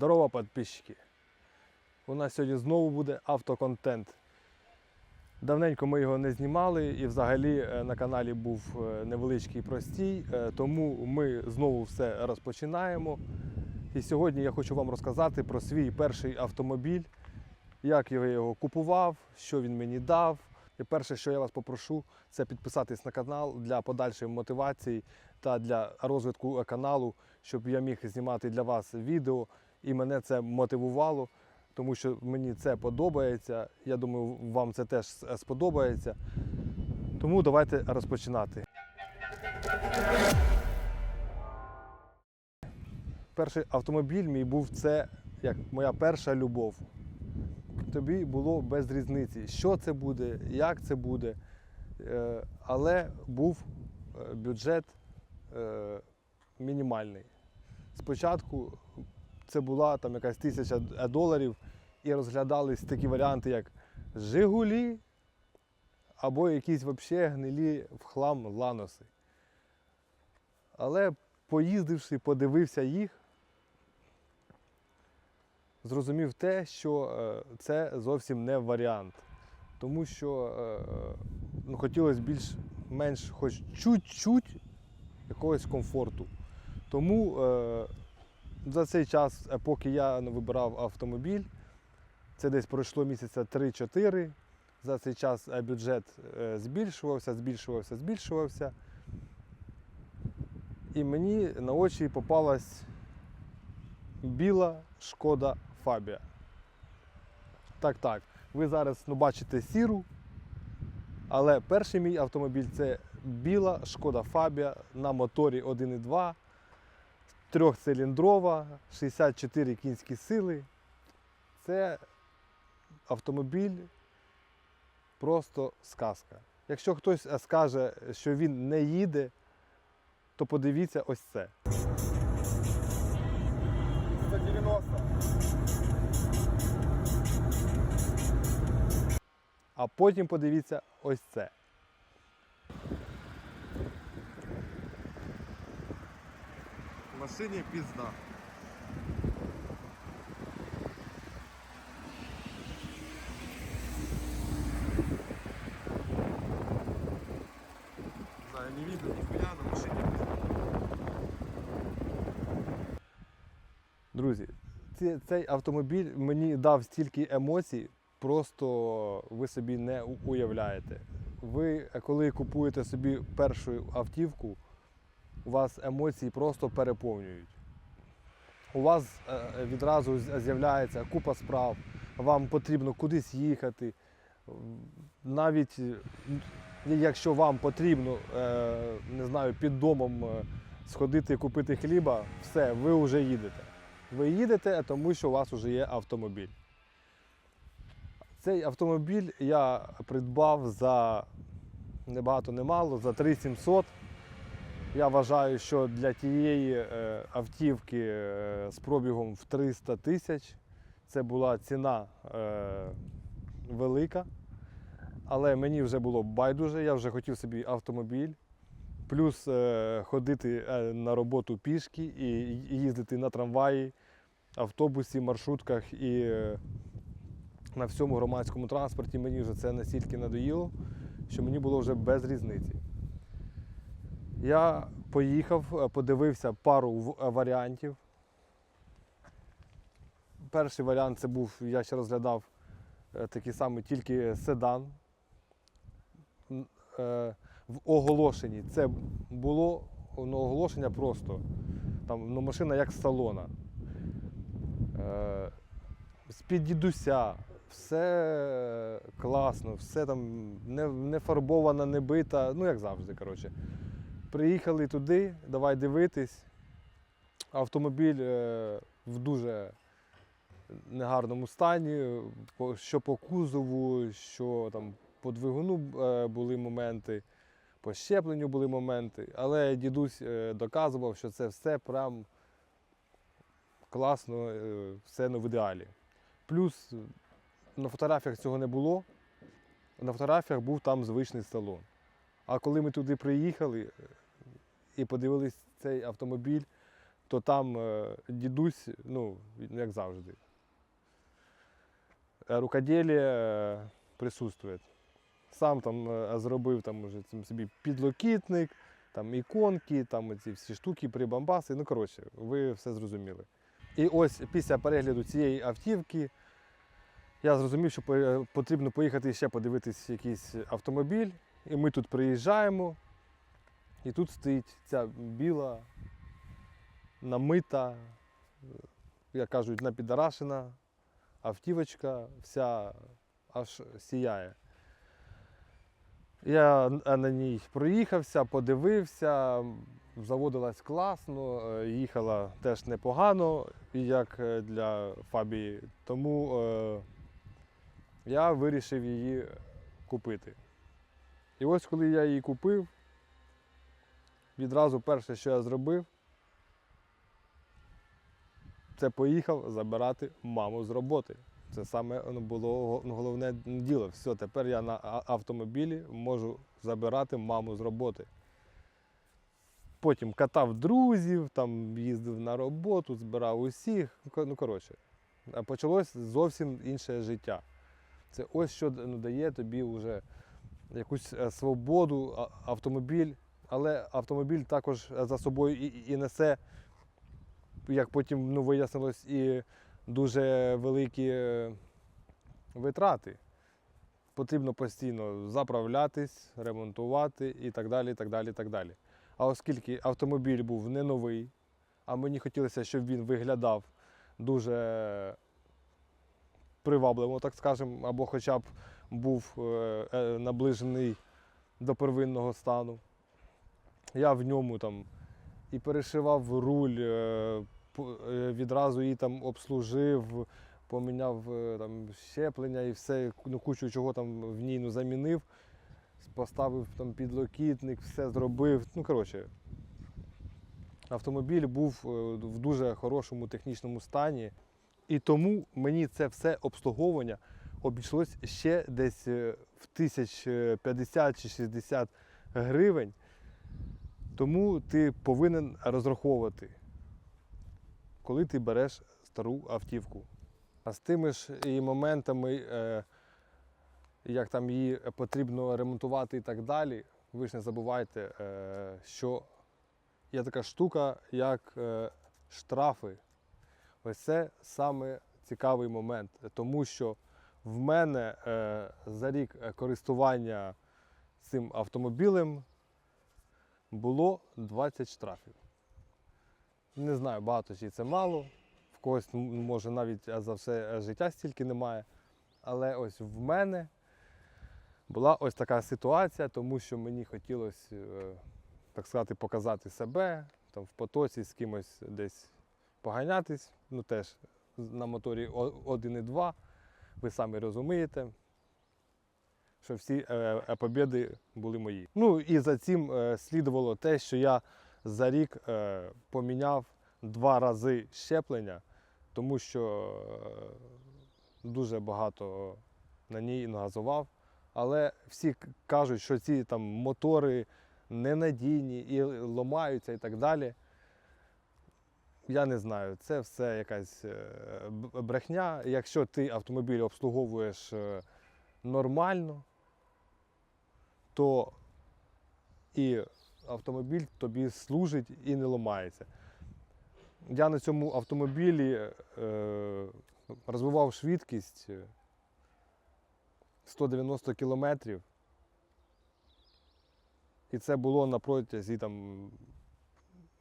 Здорово, підписчики! У нас сьогодні знову буде автоконтент. Давненько ми його не знімали і взагалі е, на каналі був е, невеличкий простій, е, тому ми знову все розпочинаємо. І сьогодні я хочу вам розказати про свій перший автомобіль, як я його купував, що він мені дав. І перше, що я вас попрошу, це підписатись на канал для подальшої мотивації та для розвитку каналу, щоб я міг знімати для вас відео. І мене це мотивувало, тому що мені це подобається. Я думаю, вам це теж сподобається. Тому давайте розпочинати. Перший автомобіль мій був це як моя перша любов. Тобі було без різниці, що це буде, як це буде. Е, Але був е, бюджет е, мінімальний. Спочатку це була там якась тисяча доларів, і розглядались такі варіанти, як Жигулі або якісь взагалі гнилі в хлам ланоси. Але поїздивши, подивився їх, зрозумів те, що е, це зовсім не варіант. Тому що е, ну, хотілося більш-менш хоч чуть-чуть якогось комфорту. Тому е, за цей час, е, поки я вибирав автомобіль, це десь пройшло місяця 3-4. За цей час е, бюджет е, збільшувався, збільшувався, збільшувався. І мені на очі попалась біла шкода Фабія. Так, так. Ви зараз ну, бачите сіру, але перший мій автомобіль це біла шкода Фабія на моторі 1.2, трьохциліндрова, 64 кінські сили. Це автомобіль просто сказка. Якщо хтось е, скаже, що він не їде, то подивіться ось це. 190. А потім подивіться ось це. Пизда. Не знаю, не видно нихуя, на машине пизда. Друзі, цей автомобіль мені дав стільки емоцій, просто ви собі не уявляєте. Ви, коли купуєте собі першу автівку, у вас емоції просто переповнюють. У вас е, відразу з'являється купа справ, вам потрібно кудись їхати. Навіть е, якщо вам потрібно, е, не знаю, під домом е, сходити і купити хліба, все, ви вже їдете. Ви їдете, тому що у вас вже є автомобіль. Цей автомобіль я придбав за небагато немало, за 3700. Я вважаю, що для тієї е, автівки е, з пробігом в 300 тисяч це була ціна е, велика. Але мені вже було байдуже, я вже хотів собі автомобіль. Плюс ходити на роботу пішки і їздити на трамваї, автобусі, маршрутках і на всьому громадському транспорті мені вже це настільки надоїло, що мені було вже без різниці. Я поїхав, е, подивився пару е, варіантів. Перший варіант це був, я ще розглядав е, такий самий, тільки седан. В оголошенні це було ну, оголошення просто. Там ну, машина як з салона. З-під дідуся, все класно, все там не, не фарбована, не бита, ну як завжди. коротше. Приїхали туди, давай дивитись. Автомобіль е, в дуже негарному стані, що по кузову, що там по двигуну е, були моменти, по щепленню були моменти. Але дідусь е, доказував, що це все прям класно, все ну, в ідеалі. Плюс на фотографіях цього не було. На фотографіях був там звичний салон. А коли ми туди приїхали і подивились цей автомобіль, то там е, дідусь, ну, як завжди. Е, Рукоділля е, присутствує. Сам там зробив там уже собі підлокітник, там іконки, там ці всі штуки, прибамбаси. Ну, коротше, ви все зрозуміли. І ось після перегляду цієї автівки я зрозумів, що потрібно поїхати ще подивитись якийсь автомобіль. І ми тут приїжджаємо, і тут стоїть ця біла, намита, е, як кажуть, напідарашена автівочка, вся аж сіяє. Я на ній проїхався, подивився, заводилась класно, е, їхала теж непогано, як е, для Фабії. Тому е, я вирішив її купити. І ось коли я її купив, відразу перше, що я зробив, це поїхав забирати маму з роботи. Це саме ну, було ну, головне діло. Все, тепер я на автомобілі можу забирати маму з роботи. Потім катав друзів, там їздив на роботу, збирав усіх. Ну, Ну, коротше, почалось зовсім інше життя. Це ось що дає тобі вже якусь е, свободу, автомобіль, але автомобіль також е, за собою і, і несе, як потім ну, вияснилось, і дуже великі е, витрати. Потрібно постійно заправлятись, ремонтувати і так далі. так далі, так далі. А оскільки автомобіль був не новий, а мені хотілося, щоб він виглядав дуже привабливо, так скажемо, або хоча б був е, наближений до первинного стану. Я в ньому там і перешивав руль, е, е, відразу її там обслужив, поміняв е, там щеплення і все, ну, кучу чого там в ній ну, замінив, поставив там підлокітник, все зробив. Ну, коротше, автомобіль був в дуже хорошому технічному стані. І тому мені це все обслуговування обійшлось ще десь в тисяч е, 50 чи 60 гривень. Тому ти повинен розраховувати, коли ти береш стару автівку. А з тими ж і моментами, е, як там її потрібно ремонтувати і так далі, ви ж не забувайте, е, що є така штука, як е, штрафи. Ось це саме цікавий момент, тому що в мене за рік користування цим автомобілем було 20 штрафів. Не знаю, багато чи це мало, в когось може навіть за все е, життя стільки немає. Але ось в мене була ось така ситуація, тому що мені хотілося, е, так сказати, показати себе там, в потоці з кимось десь поганятись. Ну теж на моторі О- 1.2. Ви самі розумієте, що всі е, е, побіди були мої. Ну і за цим е, слідувало те, що я за рік поміняв два рази щеплення, тому що дуже багато на ній нагазував. Але всі кажуть, що ці там мотори ненадійні і ламаються і так далі. Я не знаю, це все якась брехня. Якщо ти автомобіль обслуговуєш нормально, то і автомобіль тобі служить і не ламається. Я на цьому автомобілі е, розвивав швидкість е, 190 кілометрів. І це було на протязі там,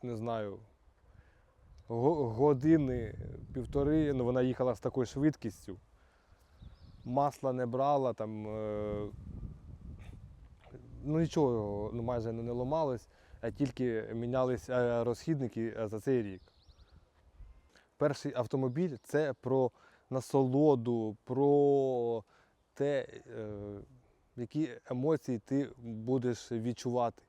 не знаю, години, півтори, ну вона їхала з такою швидкістю. Масла не брала, там, е, ну нічого ну, майже не ламалось, а тільки мінялись е, розхідники е, за цей рік. Перший автомобіль це про насолоду, про те, е, які емоції ти будеш відчувати.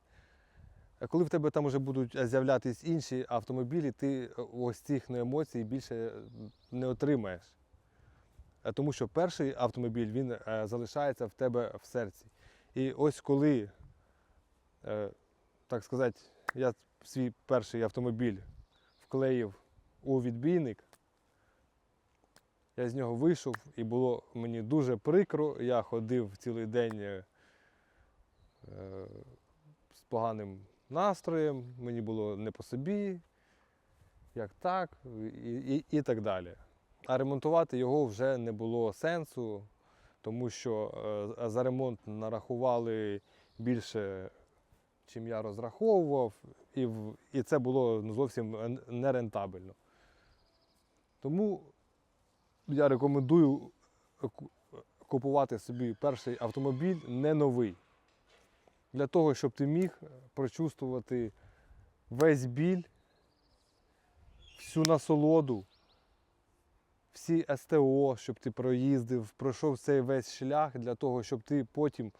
Коли в тебе там вже будуть з'являтися інші автомобілі, ти ось цих емоцій більше не отримаєш. Тому що перший автомобіль він залишається в тебе в серці. І ось коли, е, так сказати, я свій перший автомобіль вклеїв у відбійник. Я з нього вийшов і було мені дуже прикро. Я ходив цілий день е, з поганим настроєм, мені було не по собі, як так, і, і, і так далі. А ремонтувати його вже не було сенсу, тому що е, за ремонт нарахували більше, чим я розраховував, і, і це було зовсім нерентабельно. Тому я рекомендую купувати собі перший автомобіль не новий. Для того, щоб ти міг прочувствувати весь біль, всю насолоду, всі СТО, щоб ти проїздив, пройшов цей весь шлях для того, щоб ти потім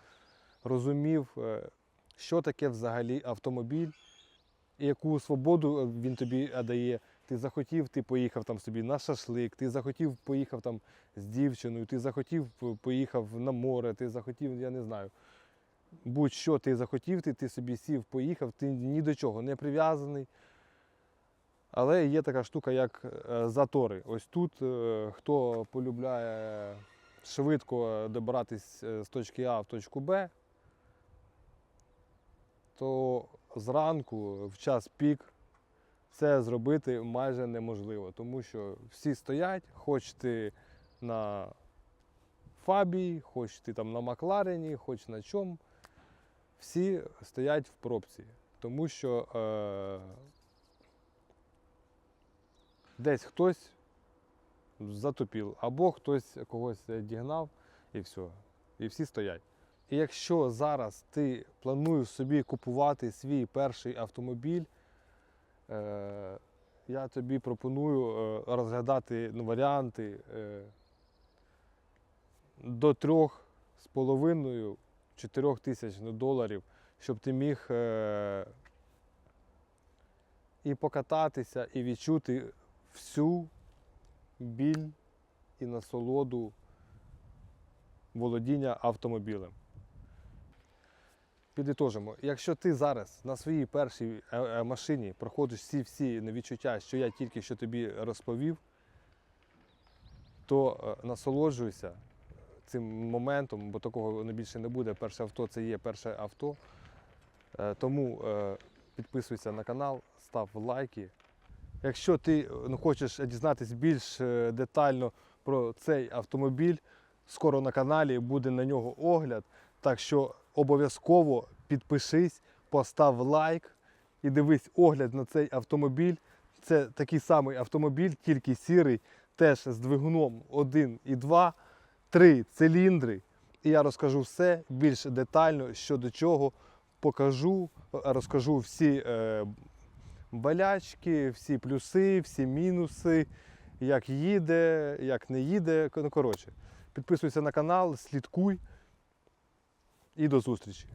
розумів, е, що таке взагалі автомобіль, і яку свободу е, він тобі е, дає. Ти захотів, ти поїхав там собі на шашлик, ти захотів, поїхав там з дівчиною, ти захотів, поїхав на море, ти захотів, я не знаю. Будь-що ти захотів, ти, ти собі сів, поїхав, ти ні до чого не прив'язаний. Але є така штука, як е, затори. Ось тут е, хто полюбляє швидко добиратись е, з точки А в точку Б, то зранку в час пік це зробити майже неможливо, тому що всі стоять, хоч ти на Фабії, хоч ти там на Макларені, хоч на чому, всі стоять в пробці, тому що десь хтось затопив, або хтось когось дігнав і все. І всі стоять. І якщо зараз ти плануєш собі купувати свій перший автомобіль, е, я тобі пропоную е, розглядати ну, варіанти е, до трьох з половиною 4 тисяч доларів, щоб ти міг е, і покататися, і відчути всю біль і насолоду володіння автомобілем. Підітожимо, якщо ти зараз на своїй першій е, е, машині проходиш всі всі відчуття, що я тільки що тобі розповів, то е, насолоджуйся цим моментом, бо такого більше не буде. Перше авто це є перше авто. Тому підписуйся на канал, став лайки. Якщо ти е, ну, хочеш дізнатися більш е, детально про цей автомобіль, скоро на каналі буде на нього огляд. Так що обов'язково підпишись, постав лайк і дивись огляд на цей автомобіль. Це такий самий автомобіль, тільки сірий, теж з двигуном 1 і 2, 3 циліндри. І я розкажу все більш детально, що до чого покажу, розкажу всі е, болячки, всі плюси, всі мінуси, як їде, як не їде. Ну, коротше, підписуйся на канал, слідкуй і до зустрічі.